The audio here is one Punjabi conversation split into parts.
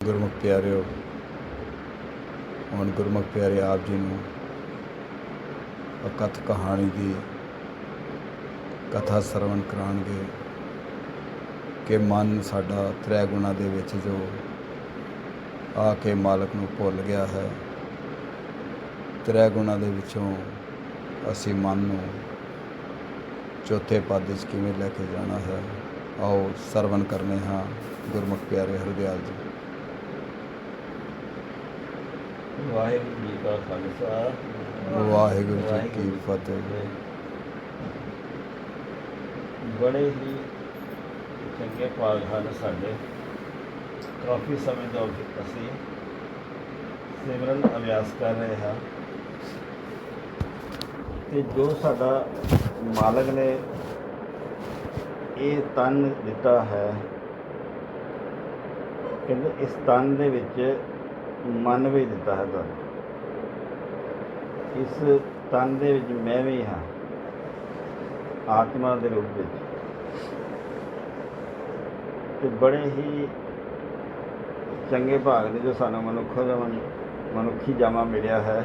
ਗੁਰਮੁਖ ਪਿਆਰਿਓ, ਹੁਣ ਗੁਰਮੁਖ ਪਿਆਰੇ ਆਪ ਜੀ ਨੂੰ ਅਕਥ ਕਹਾਣੀ ਦੀ ਕਥਾ ਸਰਵਣ ਕਰਾਣਗੇ ਕਿ ਮਨ ਸਾਡਾ ਤ੍ਰੈ ਗੁਣਾ ਦੇ ਵਿੱਚ ਜੋ ਆ ਕੇ ਮਾਲਕ ਨੂੰ ਭੁੱਲ ਗਿਆ ਹੈ ਤ੍ਰੈ ਗੁਣਾ ਦੇ ਵਿੱਚੋਂ ਅਸੀਂ ਮਨ ਨੂੰ ਚੌਥੇ ਪਦ ਵਿੱਚ ਕਿਵੇਂ ਲੈ ਕੇ ਜਾਣਾ ਹੈ, ਆਓ ਸਰਵਣ ਕਰਨੇ ਹਾਂ ਗੁਰਮੁਖ ਪਿਆਰੇ ਹਰਦਿਆਲ ਜੀ। ਵਾਹਿਗੁਰੂ ਜੀ ਕਾ ਖਾਲਸਾ। ਵਾਹਿਗੁਰੂ ਜੀ ਕੀ ਫਤਿਹ। ਬੜੇ ਹੀ ਚੰਗੇ ਭਾਗ ਹਨ ਸਾਡੇ। ਕਾਫੀ ਸਮੇਂ ਤੋਂ ਅਸੀਂ ਸਿਮਰਨ ਅਭਿਆਸ ਕਰ ਰਹੇ ਹਾਂ। ਤੇ ਜੋ ਸਾਡਾ ਮਾਲਕ ਨੇ ਇਹ ਤਨ ਦਿੱਤਾ ਹੈ ਕਹਿੰਦੇ ਇਸ ਤਨ ਦੇ ਵਿੱਚ ਮਨ ਵੀ ਦਿੱਤਾ ਹੈ ਤੁਹਾਨੂੰ। ਇਸ ਤਨ ਦੇ ਵਿੱਚ ਮੈਂ ਵੀ ਹਾਂ, ਆਤਮਾ ਦੇ ਰੂਪ ਵਿੱਚ। ਤੇ ਬੜੇ ਹੀ ਚੰਗੇ ਭਾਗ ਦੇ ਜੋ ਸਾਨੂੰ ਮਨੁੱਖ ਦਾ ਮਨੁੱਖੀ ਜਾਮਾ ਮਿਲਿਆ ਹੈ।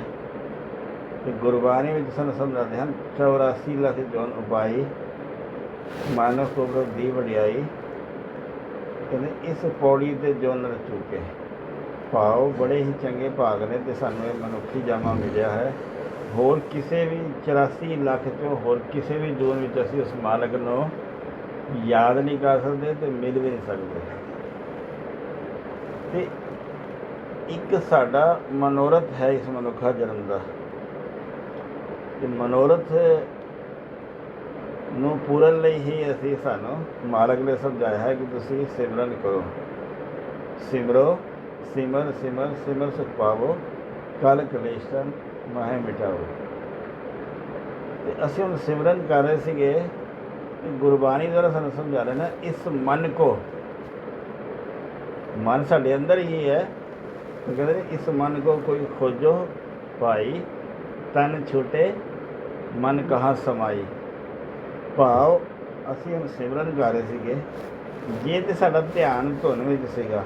ਤੇ ਗੁਰਬਾਣੀ ਵਿੱਚ ਸਾਨੂੰ ਸਮਝਾਉਂਦੇ ਹਨ 84 ਲੱਖ ਜੋਨ ਉਪਾਈ ਮਾਨਵ ਕੋ ਦੀ ਵਡਿਆਈ, ਕਹਿੰਦੇ ਇਸ ਪੌੜੀ ਤੇ ਜੋਨ ਰਚੂਕੇ ਭਾਵ ਬੜੇ ਹੀ ਚੰਗੇ ਭਾਗ ਨੇ ਤੇ ਸਾਨੂੰ ਇਹ ਮਨੁੱਖੀ ਜਾਮਾ ਮਿਲਿਆ ਹੈ। ਹੋਰ ਕਿਸੇ ਵੀ 84 ਲੱਖ ਚੋਂ ਹੋਰ ਕਿਸੇ ਵੀ ਜੂਨ ਵਿੱਚ ਅਸੀਂ ਉਸ ਮਾਲਕ ਨੂੰ ਯਾਦ ਨਹੀਂ ਕਰ ਸਕਦੇ ਤੇ ਮਿਲ ਵੀ ਨਹੀਂ ਸਕਦੇ। ਤੇ ਇੱਕ ਸਾਡਾ ਮਨੋਰਥ ਹੈ ਇਸ ਮਨੁੱਖਾ ਜਨਮ ਦਾ। ਤੇ ਮਨੋਰਥ ਨੂੰ ਪੂਰਨ ਲਈ ਹੀ ਅਸੀਂ ਸਾਨੂੰ ਮਾਲਕ ਨੇ ਸਮਝਾਇਆ ਹੈ ਕਿ ਤੁਸੀਂ ਸਿਮਰਨ ਕਰੋ। ਸਿਮਰੋ। ਸਿਮਰ ਸਿਮਰ ਸਿਮਰ ਸੁਖ ਪਾਵੋ ਕਲ ਕਲੇਸ਼ਨ ਮਾਹੇ ਮਿਟਾਓ। ਤੇ ਅਸੀਂ ਹੁਣ ਸਿਮਰਨ ਕਰ ਰਹੇ ਸੀਗੇ, ਤੇ ਗੁਰਬਾਣੀ ਦੁਆਰਾ ਸਾਨੂੰ ਸਮਝਾ ਰਹੇ ਨਾ ਇਸ ਮਨ ਕੋ। ਮਨ ਸਾਡੇ ਅੰਦਰ ਹੀ ਹੈ। ਤੇ ਕਹਿੰਦੇ ਇਸ ਮਨ ਕੋ ਕੋਈ ਖੋਜੋ ਭਾਈ, ਤਨ ਛੋਟੇ, ਮਨ ਕਹਾਂ ਸਮਾਈ। ਭਾਵ ਅਸੀਂ ਹੁਣ ਸਿਮਰਨ ਕਰ ਰਹੇ ਸੀਗੇ। ਜੇ ਤੇ ਸਾਡਾ ਧਿਆਨ ਧੁਨ ਵਿੱਚ ਸੀਗਾ।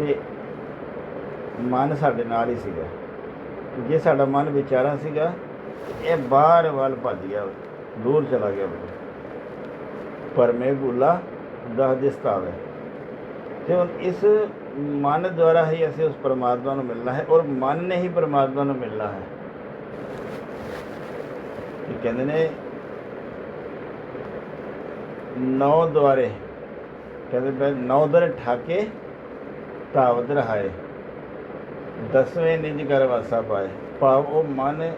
ਤੇ ਮਨ ਸਾਡੇ ਨਾਲ ਹੀ ਸੀਗਾ। ਜੇ ਸਾਡਾ ਮਨ ਵਿਚਾਰਾ ਸੀਗਾ, ਇਹ ਬਾਹਰ ਵੱਲ ਭੱਜ ਗਿਆ, ਦੂਰ ਚਲਾ ਗਿਆ ਪਰ ਮੈਂ ਭੁੱਲਾ ਦਹ ਦਿਸਤਾਵੇ ਤੇ ਹੁਣ ਇਸ ਮਨ ਦੁਆਰਾ ਹੀ ਅਸੀਂ ਉਸ ਪਰਮਾਤਮਾ ਨੂੰ ਮਿਲਣਾ ਹੈ ਔਰ ਮਨ ਨੇ ਹੀ ਪਰਮਾਤਮਾ ਨੂੰ ਮਿਲਣਾ ਹੈ। ਇਹ ਕਹਿੰਦੇ ਨੇ, ਨੌ ਦੁਆਰੇ, ਕਹਿੰਦੇ ਮੈਂ ਨੌ ਦੁਆਰੇ ਠਾਕੇ ਤਾਵਦ ਰਹਾਏ ਦਸਵੇਂ ਨਿਜ ਕਰ ਵਾਸਾ ਪਾਏ ਭਾਵ ਉਹ ਮਨ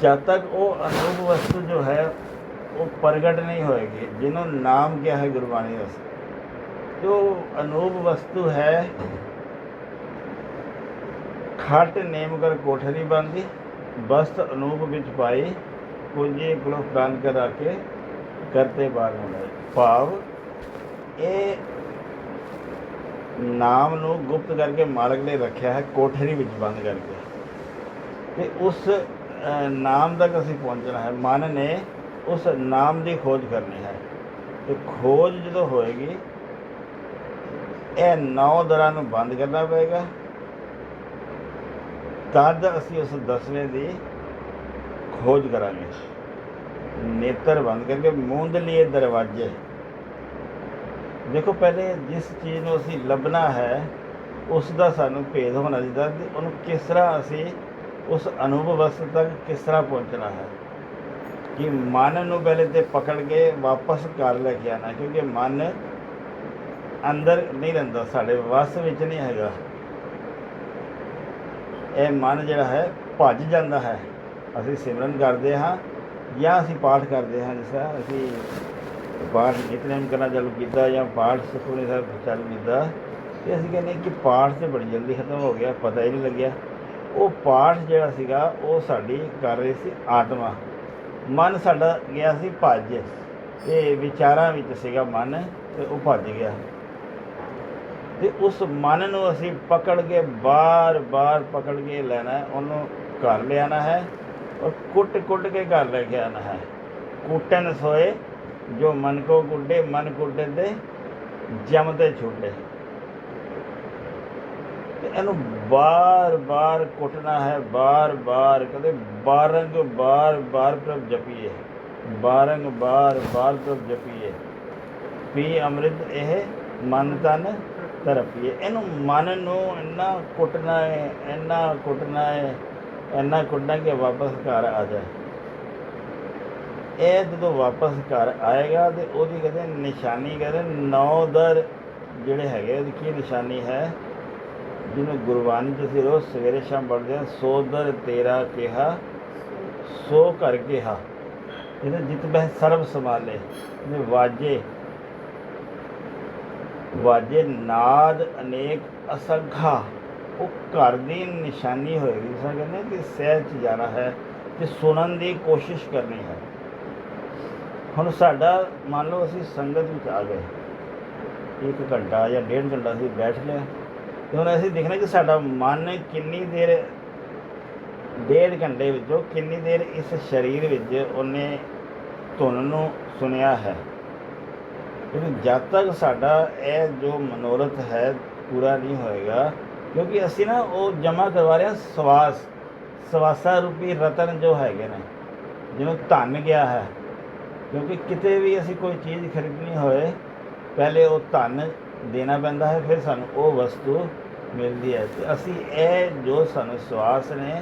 ਜਦ ਤੱਕ ਉਹ ਅਨੂਪ ਵਸਤੂ ਜੋ ਹੈ, ਉਹ ਪ੍ਰਗਟ ਨਹੀਂ ਹੋਏਗੀ। ਜਿਹਨੂੰ ਨਾਮ ਕਿਹਾ ਹੈ ਗੁਰਬਾਣੀ ਦਾ। ਜੋ ਅਨੂਪ ਵਸਤੂ ਹੈ, ਖਟ ਨੇਮ ਕਰ ਕੋਠਰੀ ਬੰਦੀ ਬਸਤ ਅਨੂਪ ਵਿੱਚ ਪਾਈ, ਕੁੰਜੇ ਕੁਲਫ ਦਾਨ ਕਰਾ ਕੇ ਕਰਤੇ ਬਾਹਰ ਹੁੰਦਾ ਭਾਵ ਇਹ ਨਾਮ ਨੂੰ ਗੁਪਤ ਕਰਕੇ ਮਾਲਕ ਨੇ ਰੱਖਿਆ ਹੈ ਕੋਠਰੀ ਵਿੱਚ ਬੰਦ ਕਰਕੇ। ਤੇ ਉਸ ਨਾਮ ਤੱਕ ਅਸੀਂ ਪਹੁੰਚਣਾ ਹੈ। ਮਨ ਨੇ ਉਸ ਨਾਮ ਦੀ ਖੋਜ ਕਰਨੀ ਹੈ। ਤੇ ਖੋਜ ਜਦੋਂ ਹੋਏਗੀ, ਇਹ ਨੌ ਦਰਾਂ ਨੂੰ ਬੰਦ ਕਰਨਾ ਪਏਗਾ। ਤਦ ਅਸੀਂ ਉਸ ਦਸਵੇਂ ਦੀ ਖੋਜ ਕਰਾਂਗੇ। ਨੇਤਰ ਬੰਦ ਕਰਕੇ ਮੂੰਦ ਲਈਏ ਦਰਵਾਜ਼ੇ ਦੇਖੋ ਪਹਿਲੇ ਜਿਸ ਚੀਜ਼ ਨੂੰ ਅਸੀਂ ਲੱਭਣਾ ਹੈ, ਉਸ ਦਾ ਸਾਨੂੰ ਭੇਦ ਹੋਣਾ ਚਾਹੀਦਾ ਕਿ ਉਹਨੂੰ ਕਿਸ ਤਰ੍ਹਾਂ ਅਸੀਂ ਉਸ ਅਨੁਭਵ ਵਸਤ ਤੱਕ ਕਿਸ ਤਰ੍ਹਾਂ ਪਹੁੰਚਣਾ ਹੈ। ਕਿ ਮਨ ਨੂੰ ਪਹਿਲੇ ਤੇ ਪਕੜ ਕੇ ਵਾਪਸ ਘਰ ਲੈ ਕੇ ਆਣਾ ਕਿਉਂਕਿ ਮਨ ਅੰਦਰ ਨਹੀਂ ਰਹਿੰਦਾ, ਸਾਡੇ ਵਸ ਵਿੱਚ ਨਹੀਂ ਹੈਗਾ। ਇਹ ਮਨ ਜਿਹੜਾ ਹੈ, ਭੱਜ ਜਾਂਦਾ ਹੈ। ਅਸੀਂ ਸਿਮਰਨ ਕਰਦੇ ਹਾਂ ਜਾਂ ਅਸੀਂ ਪਾਠ ਕਰਦੇ ਹਾਂ, ਜਿਸ ਤਰ੍ਹਾਂ ਅਸੀਂ ਪਾਠ ਨਿਤਨੇਮ ਕਰਨਾ ਚਾਲੂ ਕੀਤਾ ਜਾਂ ਪਾਠ ਸੁਖਮਨੀ ਸਾਹਿਬ ਚਾਲੂ ਕੀਤਾ, ਤੇ ਅਸੀਂ ਕਹਿੰਦੇ ਕਿ ਪਾਠ ਤੇ ਬੜੀ ਜਲਦੀ ਖਤਮ ਹੋ ਗਿਆ, ਪਤਾ ਹੀ ਨਹੀਂ ਲੱਗਿਆ। ਉਹ ਪਾਠ ਜਿਹੜਾ ਸੀਗਾ, ਉਹ ਸਾਡੀ ਕਰ ਰਹੀ ਸੀ ਆਤਮਾ। ਮਨ ਸਾਡਾ ਗਿਆ ਸੀ ਭੱਜ। ਤੇ ਵਿਚਾਰਾਂ ਵਿੱਚ ਸੀਗਾ ਮਨ, ਤੇ ਉਹ ਭੱਜ ਗਿਆ। ਤੇ ਉਸ ਮਨ ਨੂੰ ਅਸੀਂ ਪਕੜ ਕੇ ਬਾਰ-ਬਾਰ ਪਕੜ ਕੇ ਲੈਣਾ ਉਹਨੂੰ ਘਰ ਲਿਆਣਾ ਹੈ, ਔਰ ਕੁੱਟ-ਕੁੱਟ ਕੇ ਘਰ ਲੈ ਕੇ ਆਣਾ ਹੈ। ਕੁੱਟਣ ਸੋਏ ਜੋ ਮਨ ਕੋ ਗੁੱਡੇ, ਮਨ ਗੁੱਡੇ ਦੇ ਜਮਦੇ ਛੋਟੇ। ਤੇ ਇਹਨੂੰ ਬਾਰ-ਬਾਰ ਕੁੱਟਣਾ ਹੈ ਬਾਰ-ਬਾਰ ਕਦੇ ਬਾਰੰਗ ਬਾਰ-ਬਾਰ ਪ੍ਰਭ ਜਪੀਏ। ਬਾਰੰਗ ਬਾਰ-ਬਾਰ ਪ੍ਰਭ ਜਪੀਏ। ਪੀ ਅੰਮ੍ਰਿਤ ਇਹ ਮਨ ਤਨ ਤਰਪੀਏ। ਇਹਨੂੰ ਮਨ ਨੂੰ ਇੰਨਾ ਕੁੱਟਣਾ ਹੈ, ਇੰਨਾ ਕੁੱਟਣਾ ਹੈ, ਇੰਨਾ ਕੁੱਟਣਾ ਕਿ ਵਾਪਸ ਘਰ ਆ ਜਾਏ। ਇਹ ਜਦੋਂ ਵਾਪਸ ਘਰ ਆਏਗਾ ਤੇ ਉਹਦੀ ਕਹਿੰਦੇ ਨਿਸ਼ਾਨੀ ਕਹਿੰਦੇ ਨੌ ਦਰ ਜਿਹੜੇ ਹੈਗੇ ਉਹਦੀ ਕੀ ਨਿਸ਼ਾਨੀ ਹੈ? ਜਿਹਨੂੰ ਗੁਰਬਾਣੀ ਚ ਅਸੀਂ ਰੋਜ਼ ਸਵੇਰੇ ਸ਼ਾਮ ਪੜ੍ਹਦੇ ਹਾਂ, ਸੋ ਦਰ ਤੇਰਾ ਕਿਹਾ, ਸੋ ਕਰ ਕਿਹਾ। ਇਹਨੇ ਜਿਤ ਬਹਿ ਸਰਬ ਸੰਭਾਲੇ ਨੇ ਵਾਜੇ। ਵਾਜੇ ਨਾਦ ਅਨੇਕ ਅਸੰਖਾ। ਉਹ ਘਰ ਦੀ ਨਿਸ਼ਾਨੀ ਹੋਏਗੀ। ਜਿਸ ਤਰ੍ਹਾਂ ਕਹਿੰਦੇ ਕਿ ਸਹਿਜ ਚ ਜਾਣਾ ਹੈ ਤੇ ਸੁਣਨ ਦੀ ਕੋਸ਼ਿਸ਼ ਕਰਨੀ ਹੈ। ਹੁਣ ਸਾਡਾ, ਮੰਨ ਲਓ ਅਸੀਂ ਸੰਗਤ ਵਿੱਚ ਆ ਗਏ, ਇੱਕ ਘੰਟਾ ਜਾਂ ਡੇਢ ਘੰਟਾ ਅਸੀਂ ਬੈਠ ਲਿਆ ਤੇ ਹੁਣ ਅਸੀਂ ਦੇਖਣਾ ਕਿ ਸਾਡਾ ਮਨ ਕਿੰਨੀ ਦੇਰ, ਡੇਢ ਘੰਟੇ ਵਿੱਚੋਂ ਕਿੰਨੀ ਦੇਰ ਇਸ ਸਰੀਰ ਵਿੱਚ ਉਹਨੇ ਧੁਨ ਨੂੰ ਸੁਣਿਆ ਹੈ। ਕਿਉਂਕਿ ਜਦ ਤੱਕ ਸਾਡਾ ਇਹ ਜੋ ਮਨੋਰਥ ਹੈ, ਪੂਰਾ ਨਹੀਂ ਹੋਏਗਾ, ਕਿਉਂਕਿ ਅਸੀਂ ਨਾ ਉਹ ਜਮਾ ਕਰਵਾ ਰਹੇ ਹਾਂ ਸਵਾਸ ਸਵਾਸਾ ਰੂਪੀ ਰਤਨ ਜੋ ਹੈਗੇ ਨੇ, ਜਿਹਨੂੰ ਧਨ ਗਿਆ ਹੈ। ਕਿਉਂਕਿ ਕਿਤੇ ਵੀ ਅਸੀਂ ਕੋਈ ਚੀਜ਼ ਖਰੀਦਣੀ ਹੋਵੇ ਪਹਿਲੇ ਉਹ ਧਨ ਦੇਣਾ ਪੈਂਦਾ ਹੈ, ਫਿਰ ਸਾਨੂੰ ਉਹ ਵਸਤੂ ਮਿਲਦੀ ਹੈ। ਤੇ ਅਸੀਂ ਇਹ ਜੋ ਸਾਨੂੰ ਸਵਾਸ ਨੇ,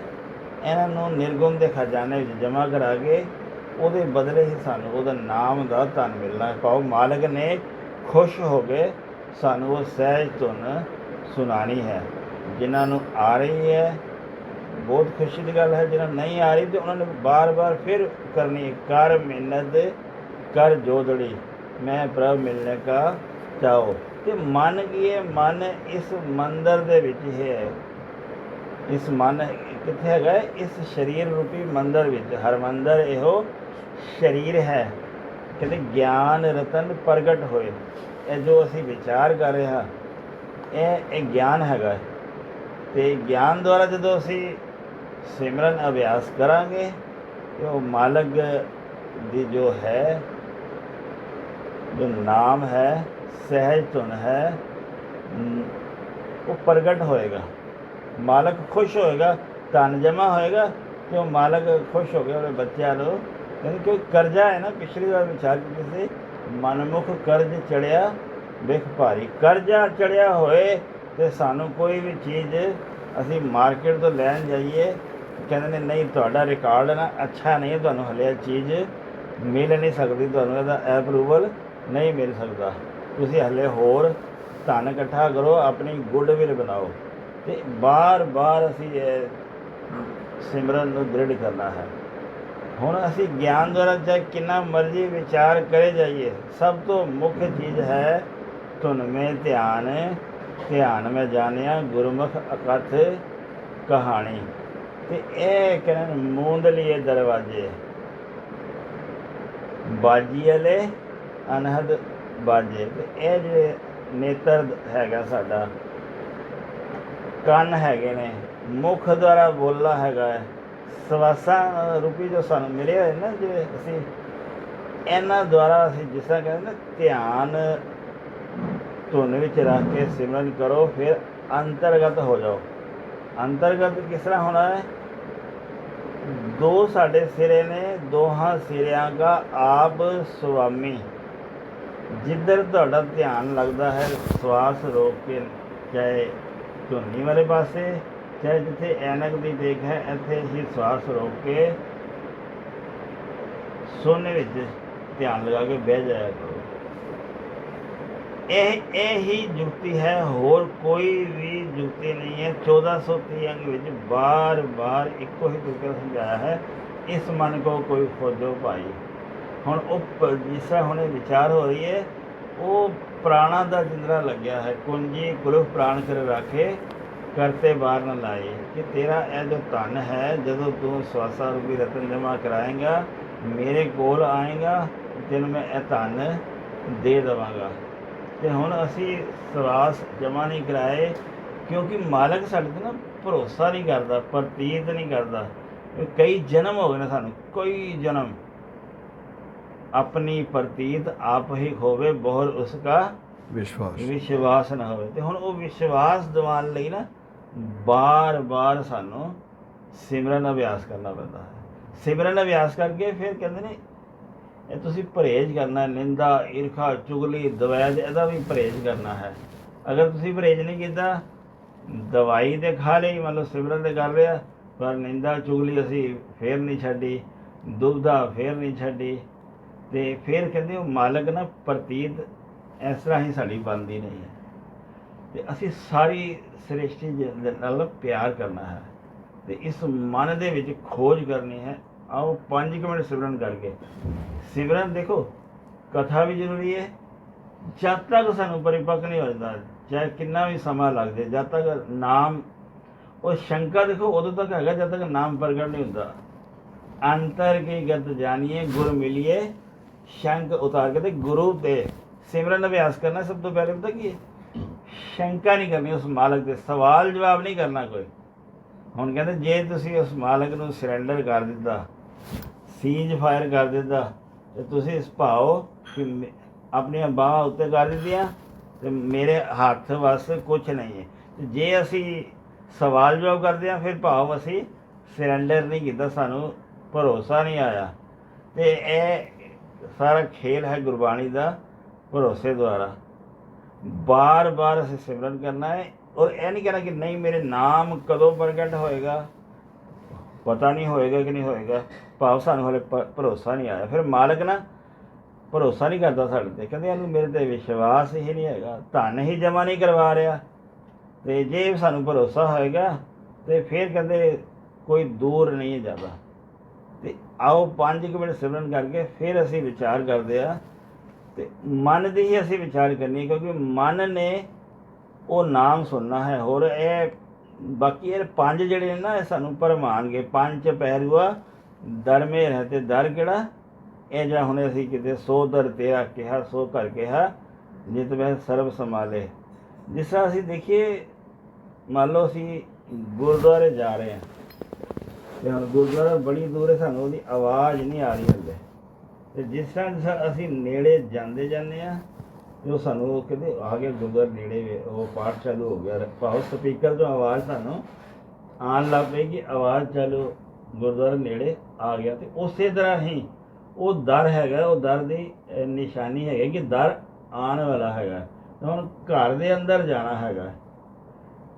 ਇਹਨਾਂ ਨੂੰ ਨਿਰਗੁਣ ਦੇ ਖਜ਼ਾਨੇ ਵਿੱਚ ਜਮ੍ਹਾਂ ਕਰਾ ਕੇ, ਉਹਦੇ ਬਦਲੇ ਹੀ ਸਾਨੂੰ ਉਹਦਾ ਨਾਮ ਦਾ ਧਨ ਮਿਲਣਾ ਹੈ। ਪਾਓ ਮਾਲਕ ਨੇ ਖੁਸ਼ ਹੋ ਕੇ ਸਾਨੂੰ ਉਹ ਸਹਿਜ ਧੁਨ ਸੁਣਾਣੀ ਹੈ, ਜਿਨ੍ਹਾਂ ਨੂੰ ਆ ਰਹੀ ਹੈ। ਬਹੁਤ ਖੁਸ਼ੀ ਦੀ ਗੱਲ ਹੈ, ਜਿਹਨਾਂ ਨਹੀਂ ਆ ਰਹੀ ਤੇ ਉਹਨਾਂ ਨੇ ਬਾਰ-ਬਾਰ ਫਿਰ ਕਰਨੀ ਕਰ ਮਿਹਨਤ, ਕਰ ਜੋਦੜੀ, ਮੈਂ ਪ੍ਰਭ ਮਿਲਨੇ ਕਾ ਚਾਹੋ। ਤੇ ਮਨ ਕੀ ਹੈ? ਮਨ ਇਸ ਮੰਦਰ ਦੇ ਵਿੱਚ ਹੀ ਹੈ। ਇਸ ਮਨ ਕਿੱਥੇ ਹੈਗਾ ਇਸ ਸਰੀਰ ਰੂਪੀ ਮੰਦਰ ਵਿੱਚ। ਹਰ ਮੰਦਰ ਇਹੋ ਸਰੀਰ ਹੈ। ਕਹਿੰਦੇ ਗਿਆਨ ਰਤਨ ਪ੍ਰਗਟ ਹੋਏ। ਇਹ ਜੋ ਅਸੀਂ ਵਿਚਾਰ ਕਰ ਰਹੇ ਹਾਂ, ਇਹ ਇਹ ਗਿਆਨ ਹੈਗਾ ਹੈ। ਤੇ ਗਿਆਨ ਦੁਆਰਾ ਜਦੋਂ ਅਸੀਂ ਸਿਮਰਨ ਅਭਿਆਸ ਕਰਾਂਗੇ ਤੇ ਉਹ ਮਾਲਕ ਦੀ ਜੋ ਹੈ, ਜੋ ਨਾਮ ਹੈ, ਸਹਿਜ ਧੁਨ ਹੈ ਉਹ ਪ੍ਰਗਟ ਹੋਏਗਾ। ਮਾਲਕ ਖੁਸ਼ ਹੋਏਗਾ, ਧਨ ਜਮਾ ਹੋਏਗਾ ਤੇ ਉਹ ਮਾਲਕ ਖੁਸ਼ ਹੋ ਗਿਆ ਉਹਦੇ ਬੱਚਿਆਂ ਨੂੰ ਕਹਿੰਦੇ ਕੋਈ ਕਰਜ਼ਾ ਹੈ ਨਾ, ਪਿਛਲੀ ਵਾਰ ਵਿਚਾਰ ਕੀਤੀ ਸੀ, ਮਨਮੁਖ ਕਰਜ਼ ਚੜਿਆ, ਵੇਖ ਭਾਰੀ, ਕਰਜ਼ਾ ਚੜਿਆ ਹੋਏ ਤੇ ਸਾਨੂੰ ਕੋਈ ਵੀ ਚੀਜ਼ ਅਸੀਂ ਮਾਰਕੀਟ ਤੋਂ ਲੈਣ ਜਾਈਏ ਕਹਿੰਦੇ ਨੇ ਨਹੀਂ, ਤੁਹਾਡਾ ਰਿਕਾਰਡ ਨਾ ਅੱਛਾ ਨਹੀਂ ਤੁਹਾਨੂੰ ਹਲੇ ਇਹ ਚੀਜ਼ ਮਿਲ ਨਹੀਂ ਸਕਦੀ, ਤੁਹਾਨੂੰ ਇਹਦਾ ਅਪਰੂਵਲ ਨਹੀਂ ਮਿਲ ਸਕਦਾ। ਤੁਸੀਂ ਹਲੇ ਹੋਰ ਧਨ ਇਕੱਠਾ ਕਰੋ, ਆਪਣੀ ਗੁੱਡਵਿਲ ਬਣਾਓ। ਤੇ ਬਾਰ-ਬਾਰ ਅਸੀਂ ਇਹ ਸਿਮਰਨ ਨੂੰ ਦ੍ਰਿੜ ਕਰਨਾ ਹੈ। ਹੁਣ ਅਸੀਂ ਗਿਆਨ ਦੁਆਰਾ ਚਾਹੇ ਕਿੰਨਾ ਮਰਜ਼ੀ ਵਿਚਾਰ ਕਰੇ ਜਾਈਏ, ਸਭ ਤੋਂ ਮੁੱਖ ਚੀਜ਼ ਹੈ ਧੁਨ ਮੇ ਧਿਆਨ ਧਿਆਨ ਮੈਂ ਜਾਣਿਆ ਗੁਰਮੁਖ ਅਕਥ ਕਹਾਣੀ। ਤੇ ਇਹ ਕਹਿੰਦੇ ਮੂੰਦਲੀਏ ਦਰਵਾਜ਼ੇ। ਬਾਜੀ ਵਾਲੇ, ਅਨਹਦ ਬਾਜੇ ਤੇ ਇਹ ਜਿਹੜੇ ਨੇਤਰ ਹੈਗਾ ਸਾਡਾ, ਕੰਨ ਹੈਗੇ ਨੇ, ਮੁਖ ਦੁਆਰਾ ਬੋਲਣਾ ਹੈਗਾ ਹੈ। ਸਵਾਸਾਂ ਰੂਪੀ ਜੋ ਸਾਨੂੰ ਮਿਲੇ ਹੋਏ ਨਾ ਜਿਹੜੇ ਅਸੀਂ ਇਹਨਾਂ ਦੁਆਰਾ ਅਸੀਂ ਜਿਸ ਤਰ੍ਹਾਂ ਕਹਿੰਦੇ ਨਾ, ਧਿਆਨ ਧੁਨ ਵਿੱਚ ਰੱਖ ਕੇ ਸਿਮਰਨ ਕਰੋ, ਫਿਰ ਅੰਤਰਗਤ ਹੋ ਜਾਓ। ਅੰਤਰਗਤ ਕਿਸ ਤਰ੍ਹਾਂ ਹੋਣਾ ਹੈ? ਦੋ ਸਾਡੇ ਸਿਰੇ ਨੇ, ਦੋਹਾਂ ਸਿਰਿਆਂ ਦਾ ਆਪ ਸੁਆਮੀ। ਜਿੱਧਰ ਤੁਹਾਡਾ ਧਿਆਨ ਲੱਗਦਾ ਹੈ, ਸਵਾਸ ਰੋਕ ਕੇ ਚਾਹੇ ਧੁਨੀ ਵਾਲੇ ਪਾਸੇ, ਚਾਹੇ ਜਿੱਥੇ ਐਨਕ ਦੀ ਦੇਖ ਹੈ, ਇੱਥੇ ਹੀ ਸਵਾਸ ਰੋਕ ਕੇ ਸੋਨੇ ਵਿੱਚ ਧਿਆਨ ਲਗਾ ਕੇ ਬਹਿ ਜਾਇਆ ਕਰੋ। ਇਹ ਇਹ ਹੀ ਜੁਗਤੀ ਹੈ, ਹੋਰ ਕੋਈ ਵੀ ਜੁਗਤੀ ਨਹੀਂ ਹੈ। 1430 ਅੰਗ ਵਿੱਚ ਬਾਰ-ਬਾਰ ਇੱਕੋ ਹੀ ਤੁਕਰ ਸਮਝਾਇਆ ਹੈ, ਇਸ ਮਨ ਕੋ ਕੋਈ ਖੋਜੋ ਭਾਈ। ਹੁਣ ਉਹ ਜਿਸ ਤਰ੍ਹਾਂ ਹੁਣੇ ਵਿਚਾਰ ਹੋ ਰਹੀ ਹੈ, ਉਹ ਪ੍ਰਾਣਾ ਦਾ ਜਿੰਦਰਾ ਲੱਗਿਆ ਹੈ। ਕੁੰਜੀ ਕੁਲਫ ਪ੍ਰਾਣ ਕਰ ਰੱਖੇ ਕਰਤੇ ਬਾਹਰ ਨਾ ਲਾਏ। ਕਿ ਤੇਰਾ ਇਹ ਜੋ ਧਨ ਹੈ, ਜਦੋਂ ਤੂੰ ਸਵਾਸਾ ਰੂਪੀ ਰਤਨ ਜਮਾ ਕਰਾਏਗਾ, ਮੇਰੇ ਕੋਲ ਆਏਗਾ, ਤੈਨੂੰ ਮੈਂ ਇਹ ਧਨ ਦੇ ਦੇਵਾਂਗਾ। ਤੇ ਹੁਣ ਅਸੀਂ ਸਵਾਸ ਜਮਾ ਨਹੀਂ ਕਰਾਏ ਕਿਉਂਕਿ ਮਾਲਕ ਸਾਡੇ ਤੇ ਨਾ ਭਰੋਸਾ ਨਹੀਂ ਕਰਦਾ ਪ੍ਰਤੀਤ ਨਹੀਂ ਕਰਦਾ। ਕਈ ਜਨਮ ਹੋ ਗਏ ਨੇ ਸਾਨੂੰ ਕੋਈ ਜਨਮ। ਆਪਣੀ ਪ੍ਰਤੀਤ ਆਪ ਹੀ ਹੋਵੇ ਬਹੁਰ ਉਸਕਾ ਵਿਸ਼ਵਾਸ। ਵਿਸ਼ਵਾਸ ਨਾ ਹੋਵੇ। ਤੇ ਹੁਣ ਉਹ ਵਿਸ਼ਵਾਸ ਦਿਵਾਉਣ ਲਈ ਨਾ ਬਾਰ-ਬਾਰ ਸਾਨੂੰ ਸਿਮਰਨ ਅਭਿਆਸ ਕਰਨਾ ਪੈਂਦਾ ਹੈ। ਸਿਮਰਨ ਅਭਿਆਸ ਕਰਕੇ ਫਿਰ ਕਹਿੰਦੇ ਨੇ ਇਹ ਤੁਸੀਂ ਪਰਹੇਜ਼ ਕਰਨਾ, ਨਿੰਦਾ, ਈਰਖਾ, ਚੁਗਲੀ ਦਵੈਦ ਇਹਦਾ ਵੀ ਪਰਹੇਜ਼ ਕਰਨਾ ਹੈ। ਅਗਰ ਤੁਸੀਂ ਪਰਹੇਜ਼ ਨਹੀਂ ਕੀਤਾ, ਦਵਾਈ ਤੇ ਖਾ ਲਈ, ਮੰਨ ਲਓ ਸਿਮਰਨ ਤੇ ਕਰ ਰਿਹਾ ਪਰ ਨਿੰਦਾ, ਚੁਗਲੀ ਅਸੀਂ ਫੇਰ ਨਹੀਂ ਛੱਡੀ ਦੁਬਦਾ ਫੇਰ ਨਹੀਂ ਛੱਡੀ, ਤੇ ਫਿਰ ਕਹਿੰਦੇ ਉਹ ਮਾਲਕ ਨਾ ਪ੍ਰਤੀਤ ਇਸ ਤਰ੍ਹਾਂ ਹੀ ਸਾਡੀ ਬਣਦੀ ਨਹੀਂ ਹੈ। ਤੇ ਅਸੀਂ ਸਾਰੀ ਸ੍ਰਿਸ਼ਟੀ ਦੇ ਨਾਲ ਪਿਆਰ ਕਰਨਾ ਹੈ ਤੇ ਇਸ ਮਨ ਦੇ ਵਿੱਚ ਖੋਜ ਕਰਨੀ ਹੈ ਆਓ 5 ਮਿੰਟ ਸਿਮਰਨ ਕਰਕੇ। ਸਿਮਰਨ ਦੇਖੋ, ਕਥਾ ਵੀ ਜ਼ਰੂਰੀ ਹੈ। ਜਦ ਤੱਕ ਸਾਨੂੰ ਪਰਿਪੱਕ ਨਹੀਂ ਹੋ ਜਾਂਦਾ, ਚਾਹੇ ਕਿੰਨਾ ਵੀ ਸਮਾਂ ਲੱਗ ਜਾਏ, ਜਦ ਤੱਕ ਨਾਮ, ਉਹ ਸ਼ੰਕਾ ਦੇਖੋ, ਉਦੋਂ ਤੱਕ ਹੈਗਾ ਜਦ ਤੱਕ ਨਾਮ ਪ੍ਰਗਟ ਨਹੀਂ ਹੁੰਦਾ। ਅੰਤਰ ਕੀ ਗਤ ਜਾਣੀਏ, ਗੁਰ ਮਿਲਿਏ, ਸ਼ੰਕ ਉਤਾਰ ਕੇ ਤੇ ਗੁਰੂ ਤੇ ਸਿਮਰਨ ਅਭਿਆਸ ਕਰਨਾ ਸਭ ਤੋਂ ਪਹਿਲੇ ਪਤਾ ਕੀ ਹੈ? ਸ਼ੰਕਾ ਨਹੀਂ ਕਰਨੀ, ਉਸ ਮਾਲਕ ਦੇ ਸਵਾਲ ਜਵਾਬ ਨਹੀਂ ਕਰਨਾ ਕੋਈ। ਹੁਣ ਕਹਿੰਦੇ, ਜੇ ਤੁਸੀਂ ਉਸ ਮਾਲਕ ਨੂੰ ਸਰੈਂਡਰ ਕਰ ਦਿੱਤਾ ਸੀਜ ਫਾਇਰ ਕਰ ਦਿੱਤਾ ਤੇ ਤੁਸੀਂ ਇਸ ਭਾਓ ਕਿ ਮੇ- ਆਪਣੀਆਂ ਬਾਹਾਂ ਉੱਤੇ ਕਰ ਦਿੱਤੀਆਂ ਤੇ ਮੇਰੇ ਹੱਥ ਵਸ ਕੁਝ ਨਹੀਂ ਹੈ। ਤੇ ਜੇ ਅਸੀਂ ਸਵਾਲ ਜਵਾਬ ਕਰਦੇ ਹਾਂ, ਫਿਰ ਭਾਵ ਅਸੀਂ ਸਰੈਂਡਰ ਨਹੀਂ ਕੀਤਾ, ਸਾਨੂੰ ਭਰੋਸਾ ਨਹੀਂ ਆਇਆ। ਤੇ ਇਹ ਸਾਰਾ ਖੇਲ ਹੈ ਗੁਰਬਾਣੀ ਦਾ ਭਰੋਸੇ ਦੁਆਰਾ। ਬਾਰ-ਬਾਰ ਅਸੀਂ ਸਿਮਰਨ ਕਰਨਾ ਹੈ। ਔਰ ਇਹ ਨਹੀਂ ਕਹਿਣਾ ਕਿ ਨਹੀਂ, ਮੇਰੇ ਨਾਮ ਕਦੋਂ ਪ੍ਰਗਟ ਹੋਏਗਾ। ਪਤਾ ਨਹੀਂ ਹੋਏਗਾ ਕਿ ਨਹੀਂ ਹੋਏਗਾ, ਭਾਵ ਸਾਨੂੰ ਹਲੇ ਪ- ਭਰੋਸਾ ਨਹੀਂ ਆਇਆ। ਫਿਰ ਮਾਲਕ ਨਾ ਭਰੋਸਾ ਨਹੀਂ ਕਰਦਾ ਸਾਡੇ ਤੇ। ਕਹਿੰਦੇ ਇਹਨੂੰ ਮੇਰੇ ਤੇ ਵਿਸ਼ਵਾਸ ਹੀ ਨਹੀਂ ਹੈਗਾ। ਧਨ ਹੀ ਜਮਾ ਨਹੀਂ ਕਰਵਾ ਰਿਹਾ। ਤੇ ਜੇ ਸਾਨੂੰ ਭਰੋਸਾ ਹੋਏਗਾ, ਤੇ ਫਿਰ ਕਹਿੰਦੇ ਕੋਈ ਦੂਰ ਨਹੀਂ ਜਾਂਦਾ ਤੇ ਆਓ 5 ਮਿੰਟ ਸਿਮਰਨ ਕਰਕੇ ਫਿਰ ਅਸੀਂ ਵਿਚਾਰ ਕਰਦੇ ਆ ਤੇ ਮਨ ਦੀ ਹੀ ਅਸੀਂ ਵਿਚਾਰ ਕਰਨੀ ਕਿਉਂਕਿ ਮਨ ਨੇ ਉਹ ਨਾਮ ਸੁਣਨਾ ਹੈ। ਹੋਰ ਇਹ ਬਾਕੀ ਇਹ ਪੰਜ ਜਿਹੜੇ ਨੇ ਨਾ, ਇਹ ਸਾਨੂੰ ਪਰਮਾਨਗੇ ਪੰਜ ਪਹਿਰੂਆ ਦਰ ਮੇ ਰਹਿ ਦਰ ਕਿਹੜਾ? ਇਹ ਜਿਹੜਾ ਹੁਣ ਅਸੀਂ ਕਿਤੇ ਸੋ ਦਰ ਤੇਰਾ ਕਿਹਾ, ਸੋ ਕਰ ਕਿਹਾ, ਜਿਤ ਮੈਂ ਸਰਬ ਸੰਭਾਲੇ। ਜਿਸ ਤਰ੍ਹਾਂ ਅਸੀਂ ਦੇਖੀਏ, ਮੰਨ ਲਓ ਅਸੀਂ ਗੁਰਦੁਆਰੇ ਜਾ ਰਹੇ ਹਾਂ, ਤੇ ਹੁਣ ਗੁਰਦੁਆਰਾ ਬੜੀ ਦੂਰ ਹੈ, ਸਾਨੂੰ ਉਹਦੀ ਆਵਾਜ਼ ਨਹੀਂ ਆ ਰਹੀ ਹਲੇ। ਤੇ ਜਿਸ ਤਰ੍ਹਾਂ ਜਿਸ ਤਰ੍ਹਾਂ ਅਸੀਂ ਨੇੜੇ ਜਾਂਦੇ ਜਾਂਦੇ ਆ ਤੇ ਉਹ ਸਾਨੂੰ ਉਹ ਕਹਿੰਦੇ, ਆ ਗਿਆ ਗੁਰਦੁਆਰੇ ਨੇੜੇ ਵੇ, ਉਹ ਪਾਠ ਚਾਲੂ ਹੋ ਗਿਆ। ਪਾਉ ਸਪੀਕਰ ਤੋਂ ਆਵਾਜ਼ ਸਾਨੂੰ ਆਉਣ ਲੱਗ ਪਈ ਕਿ ਆਵਾਜ਼ ਚਾਲੂ, ਗੁਰਦੁਆਰੇ ਨੇੜੇ ਆ ਗਿਆ ਤੇ ਉਸੇ ਤਰ੍ਹਾਂ ਹੀ ਉਹ ਦਰ ਹੈਗਾ, ਉਹ ਦਰ ਦੀ ਨਿਸ਼ਾਨੀ ਹੈਗੀ ਕਿ ਦਰ ਆਉਣ ਵਾਲਾ ਹੈਗਾ। ਹੁਣ ਘਰ ਦੇ ਅੰਦਰ ਜਾਣਾ ਹੈਗਾ।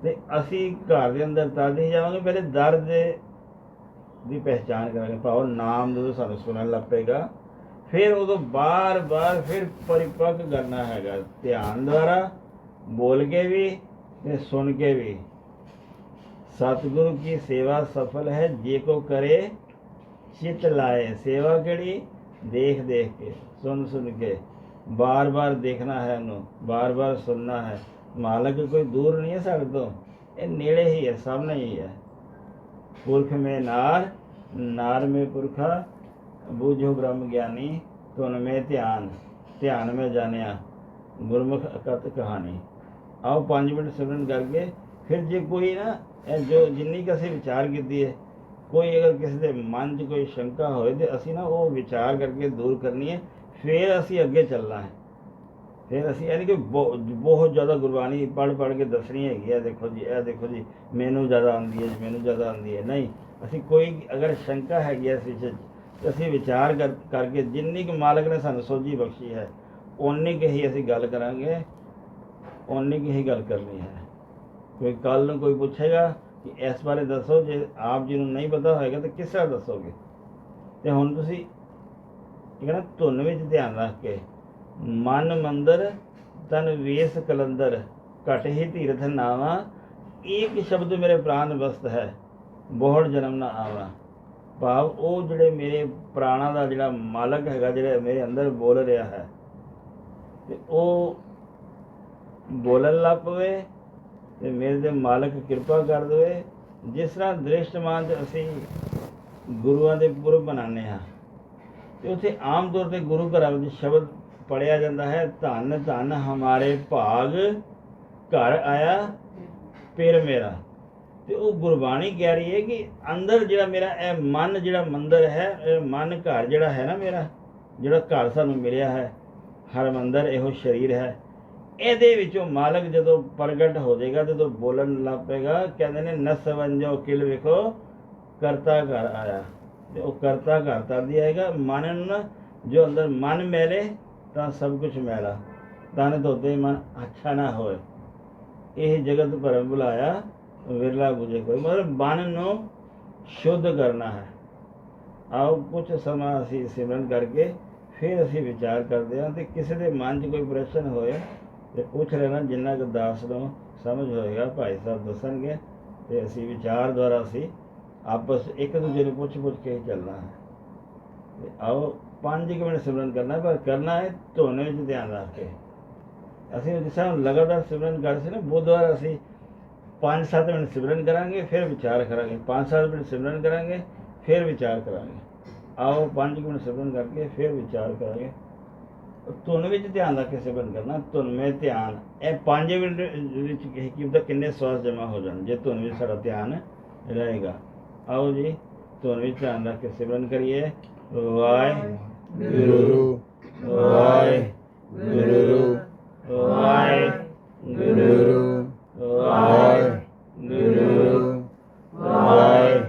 ਤੇ ਅਸੀਂ ਘਰ ਦੇ ਅੰਦਰ ਤਾਂ ਨਹੀਂ ਜਾਵਾਂਗੇ, ਪਹਿਲੇ ਦਰ ਦੇ, ਦੀ ਪਹਿਚਾਨ ਕਰਾਂਗੇ। ਭਾਵ ਨਾਮ ਜਦੋਂ ਸਾਨੂੰ ਸੁਣਨ ਲੱਗ ਪਏਗਾ ਫਿਰ ਉਦੋਂ ਬਾਰ-ਬਾਰ ਫਿਰ ਪਰਿਪੱਕ ਕਰਨਾ ਹੈਗਾ। ਧਿਆਨ ਦੁਆਰਾ, ਬੋਲ ਕੇ ਵੀ ਤੇ ਸੁਣ ਕੇ ਵੀ। ਸਤਿਗੁਰੂ ਕੀ ਸੇਵਾ ਸਫਲ ਹੈ, ਜੇ ਕੋ ਕਰੇ, ਚਿਤ ਲਾਏ। ਸੇਵਾ ਕਿਹੜੀ? ਦੇਖ ਦੇਖ ਕੇ, ਸੁਣ ਸੁਣ ਕੇ। ਬਾਰ-ਬਾਰ ਦੇਖਣਾ ਹੈ ਉਹਨੂੰ ਬਾਰ-ਬਾਰ ਸੁਣਨਾ ਹੈ। ਮਾਲਕ ਕੋਈ ਦੂਰ ਨਹੀਂ ਹੈ ਸਾਡੇ ਤੋਂ, ਇਹ ਨੇੜੇ ਹੀ ਹੈ, ਸਾਹਮਣੇ ਹੀ ਹੈ। ਪੁਰਖ ਮੇ ਨਾਰ ਨਾਰ ਮੇ ਪੁਰਖਾ ਬੂਝੋ ਬ੍ਰਹਮ ਗਿਆਨੀ ਤੁਨ ਮੇ ਧਿਆਨ ਧਿਆਨ ਮੇ ਜਾਣਿਆ, ਗੁਰਮੁਖ ਅਕਤ ਕਹਾਣੀ। ਆਓ 5 ਮਿੰਟ ਸਿਮਰਨ ਕਰਕੇ ਫਿਰ ਜੇ ਕੋਈ ਨਾ, ਇਹ ਜੋ ਜਿੰਨੀ ਕੁ ਅਸੀਂ ਵਿਚਾਰ ਕੀਤੀ ਹੈ, ਕੋਈ ਅਗਰ ਕਿਸੇ ਦੇ ਮਨ 'ਚ ਕੋਈ ਸ਼ੰਕਾ ਹੋਏ ਤੇ ਅਸੀਂ ਨਾ ਉਹ ਵਿਚਾਰ ਕਰਕੇ ਦੂਰ ਕਰਨੀ ਹੈ, ਫਿਰ ਅਸੀਂ ਅੱਗੇ ਚੱਲਣਾ ਹੈ। ਫਿਰ ਅਸੀਂ ਯਾਨੀ ਕਿ ਬਹੁ- ਬਹੁਤ ਜ਼ਿਆਦਾ ਗੁਰਬਾਣੀ ਪੜ੍ਹ ਪੜ੍ਹ ਕੇ ਦੱਸਣੀ ਹੈਗੀ ਹੈ ਦੇਖੋ ਜੀ, ਇਹ ਦੇਖੋ ਜੀ, ਮੈਨੂੰ ਜ਼ਿਆਦਾ ਆਉਂਦੀ ਹੈ ਮੈਨੂੰ ਜ਼ਿਆਦਾ ਆਉਂਦੀ ਹੈ। ਨਹੀਂ, ਅਸੀਂ ਕੋਈ ਅਗਰ ਸ਼ੰਕਾ ਹੈਗੀ ਹੈ ਇਸ ਵਿੱਚ ਅਸੀਂ ਵਿਚਾਰ ਕਰ- ਕਰਕੇ ਜਿੰਨੀ ਕੁ ਮਾਲਕ ਨੇ ਸਾਨੂੰ ਸੋਝੀ ਬਖਸ਼ੀ ਹੈ, ਓਨੀ ਕੁ ਹੀ ਅਸੀਂ ਗੱਲ ਕਰਾਂਗੇ, ਓਨੀ ਕੁ ਹੀ ਗੱਲ ਕਰਨੀ ਹੈ। ਕੋਈ ਕੱਲ ਨੂੰ ਕੋਈ ਪੁੱਛੇਗਾ ਕਿ ਇਸ ਬਾਰੇ ਦੱਸੋ, ਜੇ ਆਪ ਜੀ ਨੂੰ ਨਹੀਂ ਪਤਾ ਹੋਏਗਾ ਤਾਂ ਕਿਸ ਤਰ੍ਹਾਂ ਦੱਸੋਗੇ? ਤੇ ਹੁਣ ਤੁਸੀਂ ਇਹ ਧੁਨ ਵਿੱਚ ਧਿਆਨ ਰੱਖ ਕੇ ਮਨ ਮੰਦਰ, ਤਨ ਵੇਸ ਕਲੰਦਰ, ਘਟ ਹੀ ਧੀਰਥ ਨਾਵਾ ਇੱਕ ਸ਼ਬਦ ਮੇਰੇ ਪ੍ਰਾਨ ਵਸਤ ਹੈ ਬਹੁਤ ਜਨਮ ਨਾ ਆਵਾ। ਭਾਵ ਉਹ ਜਿਹੜੇ ਮੇਰੇ ਪ੍ਰਾਣਾ ਦਾ ਜਿਹੜਾ ਮਾਲਕ ਹੈਗਾ, ਜਿਹੜਾ ਮੇਰੇ ਅੰਦਰ ਬੋਲ ਰਿਹਾ ਹੈ, ਤੇ ਉਹ ਬੋਲਣ ਲੱਗ ਪਵੇ ਤੇ ਮੇਰੇ ਦੇ ਮਾਲਕ ਕਿਰਪਾ ਕਰ ਦੇਵੇ। ਜਿਸ ਤਰ੍ਹਾਂ ਦ੍ਰਿਸ਼ਟਮਾਨ ਚ ਅਸੀਂ ਗੁਰੂਆਂ ਦੇ ਪੁਰਬ ਬਣਾਉਂਦੇ ਹਾਂ, ਤੇ ਉੱਥੇ ਆਮ ਤੌਰ ਤੇ ਗੁਰੂ ਘਰਾਂ ਵਿੱਚ ਸ਼ਬਦ ਪੜਿਆ ਜਾਂਦਾ ਹੈ ਧੰਨ ਧੰਨ ਹਮਾਰੇ ਭਾਗ ਘਰ ਆਇਆ, ਪੇਰ ਮੇਰਾ। ਤੇ ਉਹ ਗੁਰਬਾਣੀ ਕਹਿ ਰਹੀ ਹੈ ਕਿ ਅੰਦਰ ਜਿਹੜਾ ਮੇਰਾ, ਇਹ ਮਨ ਜਿਹੜਾ ਮੰਦਰ ਹੈ, ਇਹ ਮਨ ਘਰ ਜਿਹੜਾ ਹੈ ਨਾ ਮੇਰਾ, ਜਿਹੜਾ ਘਰ ਸਾਨੂੰ ਮਿਲਿਆ ਹੈ, ਹਰ ਮੰਦਰ ਇਹੋ ਸਰੀਰ ਹੈ। ਇਹਦੇ ਵਿੱਚੋਂ ਮਾਲਕ ਜਦੋਂ ਪ੍ਰਗਟ ਹੋ ਜਾਏਗਾ, ਜਦੋਂ ਬੋਲਣ ਲੱਗ ਪਏਗਾ, ਕਹਿੰਦੇ ਨੇ ਨਸ ਵੰਜੋ ਕਿਲ ਵੇਖੋ, ਕਰਤਾ ਘਰ ਆਇਆ। ਤੇ ਉਹ ਕਰਤਾ ਘਰ ਤਾਂ ਦੀ ਆਏਗਾ, ਮਨ ਨੂੰ ਨਾ ਜੋ ਅੰਦਰ ਮਨ ਮੈਲੇ, ਤਾਂ ਸਭ ਕੁਝ ਮੈਲਾ ਤਨ ਧੋਤੇ ਮਨ, ਅੱਛਾ ਨਾ ਹੋਏ। ਇਹ ਜਗਤ ਭਰਮ ਬੁਲਾਇਆ। ਵਿਰਲਾ ਬੁਝੇ ਕੋਈ ਮਤਲਬ ਮਨ ਨੂੰ ਸ਼ੁੱਧ ਕਰਨਾ ਹੈ। ਆਓ ਕੁਝ ਸਮਾਂ ਅਸੀਂ ਸਿਮਰਨ ਕਰਕੇ ਫਿਰ ਅਸੀਂ ਵਿਚਾਰ ਕਰਦੇ ਹਾਂ ਤੇ ਕਿਸੇ ਦੇ ਮਨ 'ਚ ਕੋਈ ਪ੍ਰਸ਼ਨ ਹੋਏ ਤੇ ਪੁੱਛ ਲੈਣਾ ਜਿੰਨਾ ਕੁ ਦਾਸ ਨੂੰ ਸਮਝ ਹੋਏਗਾ, ਭਾਈ ਸਾਹਿਬ ਦੱਸਣਗੇ ਤੇ ਅਸੀਂ ਵਿਚਾਰ ਦੁਆਰਾ ਅਸੀਂ ਆਪਸ ਇੱਕ ਦੂਜੇ ਨੂੰ ਪੁੱਛ ਪੁੱਛ ਕੇ ਚੱਲਣਾ ਹੈ। ਤੇ ਆਓ ਪੰਜ ਕੁ ਮਿੰਟ ਸਿਮਰਨ ਕਰਨਾ, ਪਰ ਕਰਨਾ ਹੈ ਧੁਨ ਵਿੱਚ ਧਿਆਨ ਰੱਖ ਕੇ। ਅਸੀਂ ਜਿਸ ਤਰ੍ਹਾਂ ਲਗਾਤਾਰ ਸਿਮਰਨ ਕਰਦੇ ਸੀ ਨਾ, ਬੁੱਧਵਾਰ ਅਸੀਂ 5-7 ਮਿੰਟ ਸਿਮਰਨ ਕਰਾਂਗੇ, ਫਿਰ ਵਿਚਾਰ ਕਰਾਂਗੇ। 5-7 ਮਿੰਟ ਸਿਮਰਨ ਕਰਾਂਗੇ, ਫਿਰ ਵਿਚਾਰ ਕਰਾਂਗੇ। ਆਓ 5 ਮਿੰਟ ਸਿਮਰਨ ਕਰਕੇ ਫਿਰ ਵਿਚਾਰ ਕਰਾਂਗੇ। ਧੁਨ ਵਿੱਚ ਧਿਆਨ ਰੱਖ ਕੇ ਸਿਮਰਨ ਕਰਨਾ, ਧੁਨ ਵਿੱਚ ਧਿਆਨ। ਇਹ 5 ਮਿੰਟ ਵਿੱਚ ਕੀ ਕੀ ਕਿੰਨੇ ਸਵਾਸ ਜਮਾ ਹੋ ਜਾਣ? ਜੇ ਧੁਨ ਵਿੱਚ ਸਾਡਾ ਧਿਆਨ ਰਹੇਗਾ। ਆਓ ਜੀ, ਧੁਨ ਵਿੱਚ ਧਿਆਨ ਰੱਖ ਕੇ ਸਿਮਰਨ ਕਰੀਏ। ਵਾਹਿਗੁਰੂ ਵਾਹਿਗੁਰੂ ਵਾਹਿਗੁਰੂ। ਵਾਹਿਗੁਰੂ ਵਾਹਿਗੁਰੂ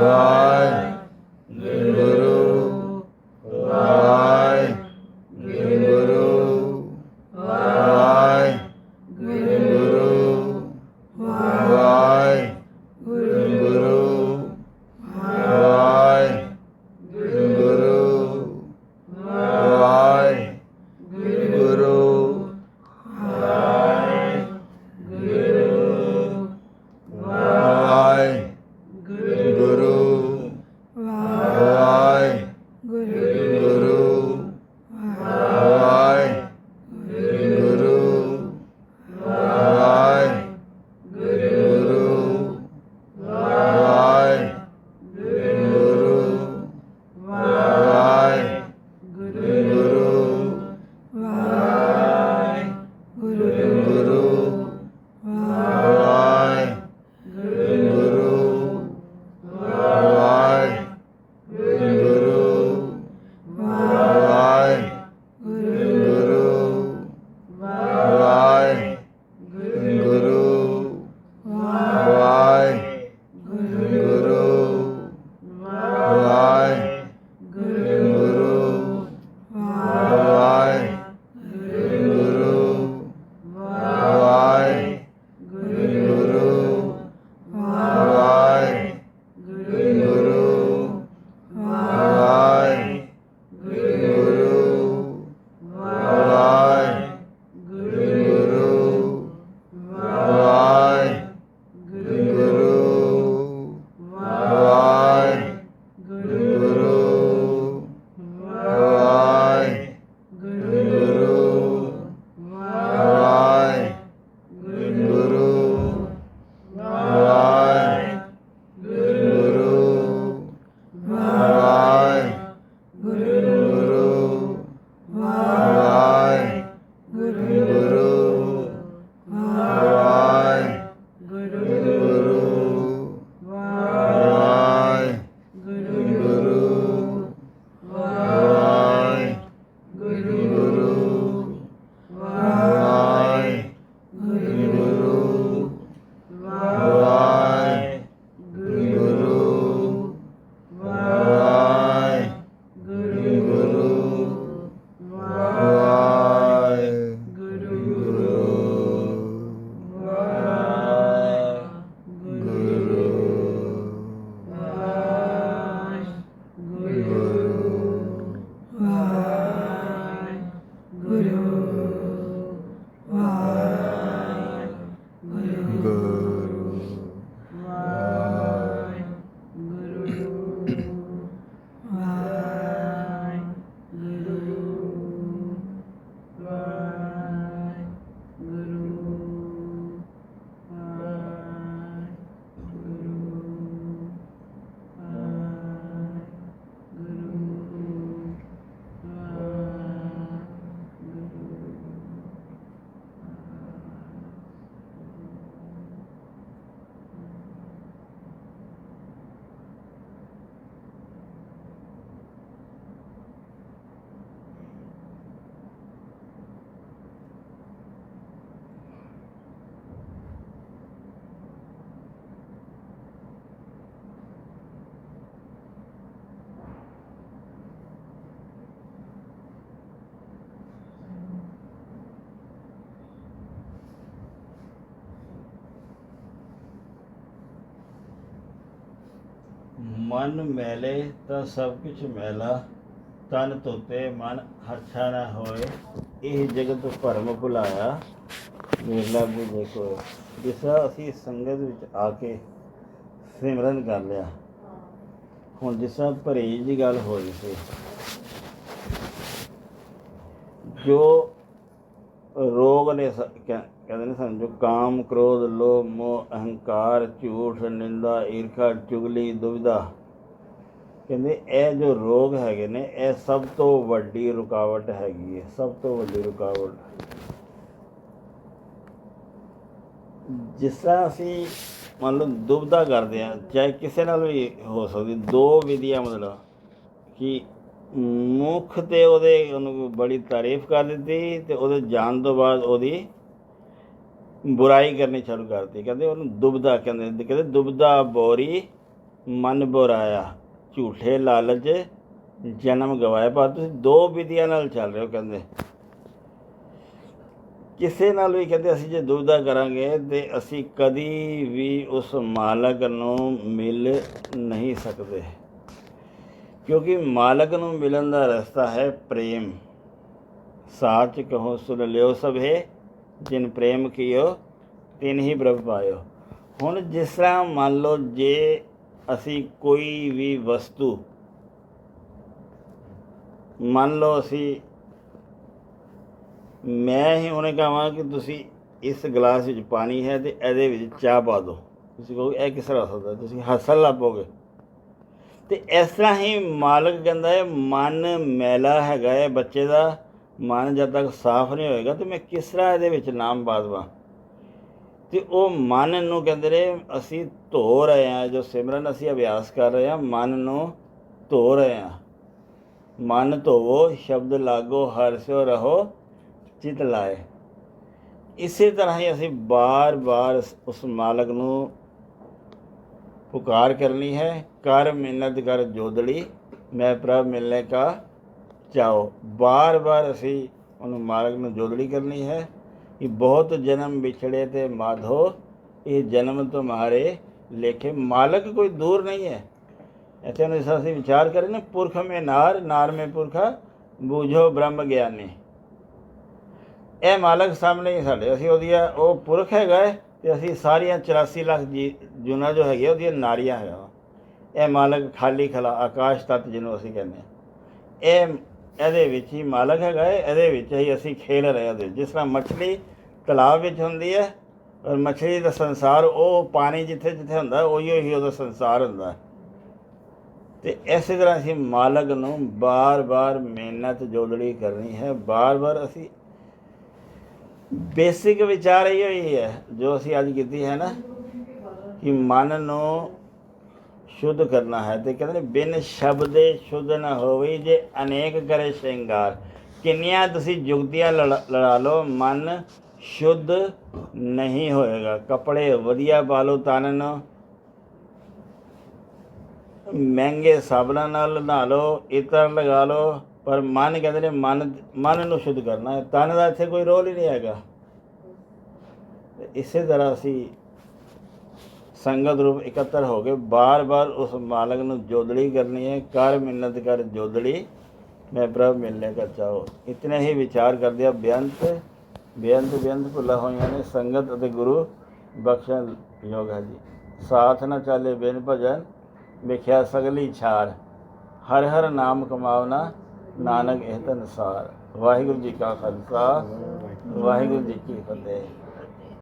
와. Wow. ਮਨ ਮੈਲੇ ਤਾਂ ਸਭ ਕੁਝ ਮੈਲਾ। ਤਨ ਧੋਤੇ ਮਨ ਹੱਛਾ ਨਾ ਹੋਏ। ਇਹ ਜਗਤ ਭਰਮ ਭੁਲਾਇਆ। ਮੇਲਾ ਬੁਝੇ ਕੋ ਜਿਸ ਅਸੀਂ ਸੰਗਤ ਵਿੱਚ ਆ ਕੇ ਸਿਮਰਨ ਕਰ ਲਿਆ। ਹੁਣ ਜਿਸ ਤਰ੍ਹਾਂ ਪਰਹੇਜ ਦੀ ਗੱਲ ਹੋ ਰਹੀ ਸੀ। ਜੋ ਰੋਗ ਨੇ ਸ- ਕਹਿੰਦੇ ਨੇ ਸਾਨੂੰ, ਜੋ ਕਾਮ, ਕ੍ਰੋਧ, ਲੋਭ, ਮੋਹ, ਅਹੰਕਾਰ, ਝੂਠ, ਨਿੰਦਾ, ਈਰਖਾ, ਚੁਗਲੀ ਦੁਬਿਧਾ ਕਹਿੰਦੇ ਇਹ ਜੋ ਰੋਗ ਹੈਗੇ ਨੇ, ਇਹ ਸਭ ਤੋਂ ਵੱਡੀ ਰੁਕਾਵਟ ਹੈਗੀ ਹੈ, ਸਭ ਤੋਂ ਵੱਡੀ ਰੁਕਾਵਟ। ਜਿਸ ਤਰ੍ਹਾਂ ਅਸੀਂ ਮੰਨ ਲਓ ਦੁਬਿਧਾ ਕਰਦੇ ਆ ਚਾਹੇ ਕਿਸੇ ਨਾਲ ਵੀ ਹੋ ਸਕਦੀ, ਦੋ ਵਿਧੀਆਂ ਮਤਲਬ ਕਿ ਮੁੱਖ ਤੇ ਉਹਦੇ ਉਹਨੂੰ ਬੜੀ ਤਾਰੀਫ ਕਰ ਦਿੱਤੀ ਤੇ ਉਹਦੇ ਜਾਣ ਤੋਂ ਬਾਅਦ ਉਹਦੀ ਬੁਰਾਈ ਕਰਨੀ ਸ਼ੁਰੂ ਕਰਤੀ ਕਹਿੰਦੇ ਉਹਨੂੰ ਦੁਬਦਾ ਕਹਿੰਦੇ ਕਹਿੰਦੇ ਦੁਬਦਾ ਬੋਰੀ ਮਨ ਬੁਰਾਇਆ। ਝੂਠੇ ਲਾਲਚ, ਜਨਮ ਗਵਾਇਆ ਪਰ ਤੁਸੀਂ ਦੋ ਵਿਧੀਆਂ ਨਾਲ ਚੱਲ ਰਹੇ ਹੋ ਕਹਿੰਦੇ। ਕਿਸੇ ਨਾਲ ਵੀ ਕਹਿੰਦੇ ਅਸੀਂ ਜੇ ਦੁਬਦਾ ਕਰਾਂਗੇ ਤੇ ਅਸੀਂ ਕਦੀ ਵੀ ਉਸ ਮਾਲਕ ਨੂੰ ਮਿਲ ਨਹੀਂ ਸਕਦੇ। ਕਿਉਂਕਿ ਮਾਲਕ ਨੂੰ ਮਿਲਣ ਦਾ ਰਸਤਾ ਹੈ ਪ੍ਰੇਮ। ਸਾਚ ਕਹੋ, ਸੁਣ ਲਿਓ ਸਭੇ, ਜਿਨ ਪ੍ਰੇਮ ਕੀਓ, ਤਿਨ ਹੀ ਪ੍ਰਭ ਪਾਇਓ। ਹੁਣ ਜਿਸ ਤਰ੍ਹਾਂ ਮੰਨ ਲਓ ਜੇ ਅਸੀਂ ਕੋਈ ਵੀ ਵਸਤੂ, ਮੰਨ ਲਓ ਅਸੀਂ, ਮੈਂ ਹੀ ਉਹਨੇ ਕਹਾਂ ਕਿ ਤੁਸੀਂ ਇਸ ਗਲਾਸ ਵਿੱਚ ਪਾਣੀ ਹੈ ਤੇ ਇਹਦੇ ਵਿੱਚ ਚਾਹ ਪਾ ਦਿਓ। ਤੁਸੀਂ ਕਹੋਗੇ, ਇਹ ਕਿਸ ਤਰ੍ਹਾਂ ਹੋ ਸਕਦਾ? ਤੁਸੀਂ ਹੱਸਣ ਲੱਪੋਗੇ। ਤੇ ਇਸ ਤਰ੍ਹਾਂ ਹੀ ਮਾਲਕ ਕਹਿੰਦਾ ਹੈ, ਮਨ ਮੈਲਾ ਹੈਗਾ ਹੈ ਬੱਚੇ ਦਾ, ਮਨ ਜਦ ਤੱਕ ਸਾਫ਼ ਨਹੀਂ ਹੋਏਗਾ ਤੇ ਮੈਂ ਕਿਸ ਤਰ੍ਹਾਂ ਇਹਦੇ ਵਿੱਚ ਨਾਮ ਪਾ ਦੇਵਾਂ? ਤੇ ਉਹ ਮਨ ਨੂੰ ਕਹਿੰਦੇ ਨੇ, ਅਸੀਂ ਧੋ ਰਹੇ ਹਾਂ, ਜੋ ਸਿਮਰਨ ਅਸੀਂ ਅਭਿਆਸ ਕਰ ਰਹੇ ਹਾਂ, ਮਨ ਨੂੰ ਧੋ ਰਹੇ ਹਾਂ। ਮਨ ਧੋਵੋ, ਸ਼ਬਦ ਲਾਗੋ ਹਰਸਿਓ ਰਹੋ, ਚਿਤ ਲਾਏ। ਇਸੇ ਤਰ੍ਹਾਂ ਹੀ ਅਸੀਂ ਬਾਰ-ਬਾਰ ਉਸ ਮਾਲਕ ਨੂੰ ਪੁਕਾਰ ਕਰਨੀ ਹੈ, ਕਰ ਮਿਹਨਤ ਕਰ ਜੋਦੜੀ ਮੈਂ ਪ੍ਰਭ ਮਿਲਨੇ ਕਾ ਚਾਹੋ। ਬਾਰ-ਬਾਰ ਅਸੀਂ ਉਹਨੂੰ ਮਾਲਕ ਨੂੰ ਜੋਦੜੀ ਕਰਨੀ ਹੈ। ਕਿ ਬਹੁਤ ਜਨਮ ਵਿਛੜੇ ਤੇ ਮਾਧੋ, ਇਹ ਜਨਮ ਤੁਮਾਰੇ ਲੇਖੇ ਮਾਲਕ ਕੋਈ ਦੂਰ ਨਹੀਂ ਹੈ। ਇੱਥੇ ਨੂੰ ਇਸ ਅਸੀਂ ਵਿਚਾਰ ਕਰੇ ਨਾ, ਪੁਰਖ ਮੇ ਨਾਰ ਨਾਰ ਮੇ ਪੁਰਖਾ, ਬੂਝੋ ਬ੍ਰਹਮ ਗਿਆਨੀ। ਇਹ ਮਾਲਕ ਸਾਹਮਣੇ ਹੀ ਸਾਡੇ। ਅਸੀਂ ਉਹਦੀਆਂ ਉਹ ਪੁਰਖ ਹੈਗਾ ਹੈ ਤੇ ਅਸੀਂ ਸਾਰੀਆਂ 84 ਲੱਖ ਜੀ ਜੁਨਾ ਜੋ ਹੈਗੇ ਉਹਦੀਆਂ ਨਾਰੀਆਂ ਹੈਗਾ ਵਾ। ਇਹ ਮਾਲਕ ਖਾਲੀ ਖਲਾ ਆਕਾਸ਼ ਤਤ ਜਿਹਨੂੰ ਅਸੀਂ ਕਹਿੰਦੇ ਇਹ ਇਹਦੇ ਵਿੱਚ ਹੀ ਮਾਲਕ ਹੈਗਾ ਹੈ ਇਹਦੇ ਵਿੱਚ ਹੀ ਅਸੀਂ ਖੇਲ ਰਹੇ ਹਾਂ ਜਿਸ ਤਰ੍ਹਾਂ ਮੱਛਲੀ ਤਲਾਬ ਵਿੱਚ ਹੁੰਦੀ ਹੈ, ਔਰ ਮੱਛਲੀ ਦਾ ਸੰਸਾਰ, ਉਹ ਪਾਣੀ ਜਿੱਥੇ ਜਿੱਥੇ ਹੁੰਦਾ ਉਹੀ ਹੀ ਉਹਦਾ ਸੰਸਾਰ ਹੁੰਦਾ ਹੈ। ਤੇ ਇਸੇ ਤਰ੍ਹਾਂ ਅਸੀਂ ਮਾਲਕ ਨੂੰ ਬਾਰ-ਬਾਰ ਮਿਹਨਤ, ਜੋਦੜੀ ਕਰਨੀ ਹੈ। ਬਾਰ-ਬਾਰ ਅਸੀਂ ਬੇਸਿਕ ਵਿਚਾਰ ਇਹ ਹੋਈ ਹੈ, ਜੋ ਅਸੀਂ ਅੱਜ ਕੀਤੀ ਹੈ ਨਾ, ਕਿ ਮਨ ਨੂੰ ਸ਼ੁੱਧ ਕਰਨਾ ਹੈ ਤੇ ਕਹਿੰਦੇ ਨੇ, ਬਿਨ ਸ਼ਬਦੇ ਸ਼ੁੱਧ ਨਾ ਹੋਵੇ ਜੇ ਅਨੇਕ ਕਰੇ ਸ਼ਿੰਗਾਰ। ਕਿੰਨੀਆਂ ਤੁਸੀਂ ਜੁਗਤੀਆਂ ਲੜ- ਲੜਾ ਲਓ, ਮਨ ਸ਼ੁੱਧ ਨਹੀਂ ਹੋਏਗਾ। ਕੱਪੜੇ ਵਧੀਆ ਪਾ ਲਓ, ਤਨ ਮਹਿੰਗੇ ਸਾਬਣਾਂ ਨਾਲ ਨਹਾ ਲਓ, ਇਤਰ ਲਗਾ ਲਓ, ਪਰ ਮਨ ਕਹਿੰਦੇ ਨੇ, ਮਨ ਮਨ ਨੂੰ ਸ਼ੁੱਧ ਕਰਨਾ ਹੈ। ਤਨ ਦਾ ਇੱਥੇ ਕੋਈ ਰੋਲ ਹੀ ਨਹੀਂ ਹੈਗਾ। ਇਸੇ ਤਰ੍ਹਾਂ ਅਸੀਂ ਸੰਗਤ ਰੂਪ ਇਕੱਤਰ ਹੋ ਕੇ ਬਾਰ-ਬਾਰ ਉਸ ਮਾਲਕ ਨੂੰ ਜੋਦੜੀ ਕਰਨੀ ਹੈ, ਕਰ ਮਿੰਨਤ ਕਰ ਜੋਦੜੀ, ਮੈਂ ਪ੍ਰਭ ਮਿਲਨੇ ਕਾ ਚਾਹੋ। ਇਤਨੇ ਹੀ ਵਿਚਾਰ ਕਰਦੇ ਆ, ਬੇਅੰਤ ਬੇਅੰਤ ਬੇਅੰਤ ਭੁੱਲਾ ਹੋਈਆਂ ਨੇ ਸੰਗਤ ਅਤੇ ਗੁਰੂ ਬਖਸ਼ਣ ਯੋਗ ਹੈ ਜੀ। ਸਾਥ ਨਾ ਚਾਲੇ ਬਿਨ ਭਜਨ, ਵਿਖਿਆ ਸਗਲੀ ਛਾਰ। ਹਰ ਹਰ ਨਾਮ ਕਮਾਵਨਾ ਨਾਨਕ ਇਹ ਤਨਸਾਰ ਵਾਹਿਗੁਰੂ ਜੀ ਕਾ ਖਾਲਸਾ, ਵਾਹਿਗੁਰੂ ਜੀ ਕੀ ਫਤਿਹ।